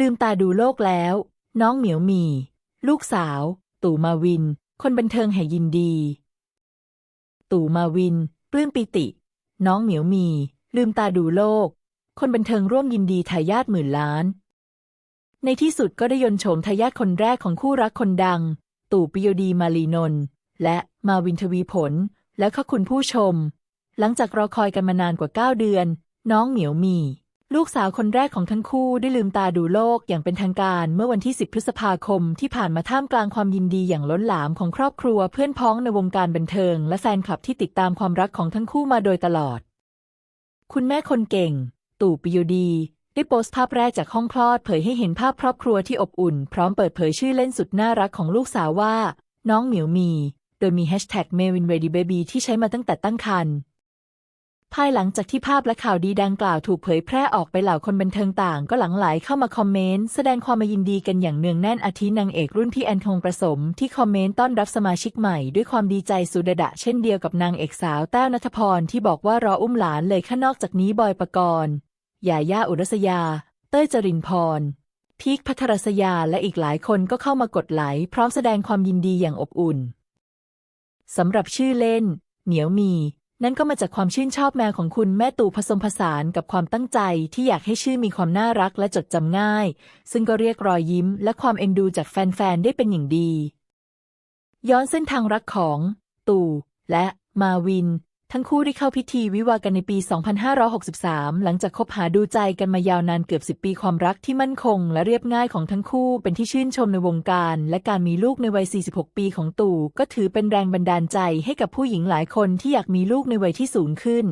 ลืมตาดูโลกแล้ว น้องเหมียวมี ลูกสาว ตู่มาวิน คนบันเทิงแห่ยินดี ตู่มาวิน ปลื้มปิติ น้องเหมียวมี ลืมตาดูโลก คนบันเทิงร่วมยินดีทายาทหมื่นล้าน ในที่สุดก็ได้ยนโฉมทายาทคนแรกของคู่รักคนดัง ตู่ปิโยดีมาลีนนท์และมาวินทวีผล แล้วก็คุณผู้ชม หลังจากรอคอยกันมานานกว่า 9 เดือน น้องเหมียวมี ลูกสาวคนแรกของทั้งคู่ได้ลืมตาดูโลกอย่างเป็นทางการเมื่อวันที่ 10 พฤษภาคมที่ผ่านมาท่ามกลางความยินดีอย่างล้นหลามของครอบครัวเพื่อนพ้องในวงการบันเทิง และแฟนคลับที่ติดตามความรักของทั้งคู่มาโดยตลอด คุณแม่คนเก่ง ตู่ปิยดี ได้โพสต์ภาพแรกจากห้องคลอดเผยให้เห็นภาพครอบครัวที่อบอุ่น พร้อมเปิดเผยชื่อเล่นสุดน่ารักของลูกสาวว่า น้องเหมียวมี โดยมีแฮชแท็ก m e w i n r e a d y Baby ที่ใช้มาตั้งแต่ตั้งครรภ์ ภายหลังจากที่ภาพและข่าวดีดังกล่าวถูกเผยแพร่ออกไปเหล่าคนบันเทิงต่าง ก็หลั่งไหลเข้ามาคอมเมนต์ แสดงความมายินดีกันอย่างเนืองแน่นอาทินางเอกรุ่นพี่แอนทองประสม ที่คอมเมนต์ต้อนรับสมาชิกใหม่ด้วยความดีใจสุดดะเช่นเดียวกับนางเอกสาวแต้วนัทพรที่บอกว่ารออุ้มหลานเลยข้านอกจากนี้บอยปกรณ์ยาย่าอุรัสยา เต้ยจรินพรพีคพัทรศยาและอีกหลายคนก็เข้ามากดไลค์พร้อมแสดงความยินดีอย่างอบอุ่นสำหรับชื่อเล่น เหมียวมี นั่นก็มาจากความชื่นชอบแมวของคุณแม่ตู่ผสมผสานกับความตั้งใจที่อยากให้ชื่อมีความน่ารักและจดจำง่าย ซึ่งก็เรียกรอยยิ้มและความเอ็นดูจากแฟนๆ ได้เป็นอย่างดี ย้อนเส้นทางรักของ ตู่และมาวิน ทั้งคู่ได้เข้าพิธีวิวาห์กันในปี 2563 หลังจากคบหาดูใจกันมายาวนานเกือบ 10 ปีความรักที่มั่นคง และเรียบง่ายของทั้งคู่เป็นที่ชื่นชมในวงการ และการมีลูกในวัย 46 ปีของตู่ ก็ถือเป็นแรงบันดาลใจให้กับผู้หญิงหลายคนที่อยากมีลูกในวัยที่สูงขึ้น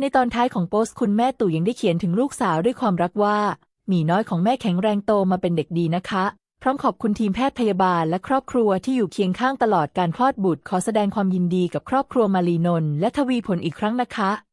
ในตอนท้ายของโพสต์คุณแม่ตู่ยังได้เขียนถึงลูกสาวด้วยความรักว่าหมีน้อยของแม่แข็งแรงโตมาเป็นเด็กดีนะคะ พร้อมขอบคุณทีมแพทย์พยาบาลและครอบครัวที่อยู่เคียงข้างตลอดการคลอดบุตร ขอแสดงความยินดีกับครอบครัวมารีนนท์และทวีผลอีกครั้งนะคะ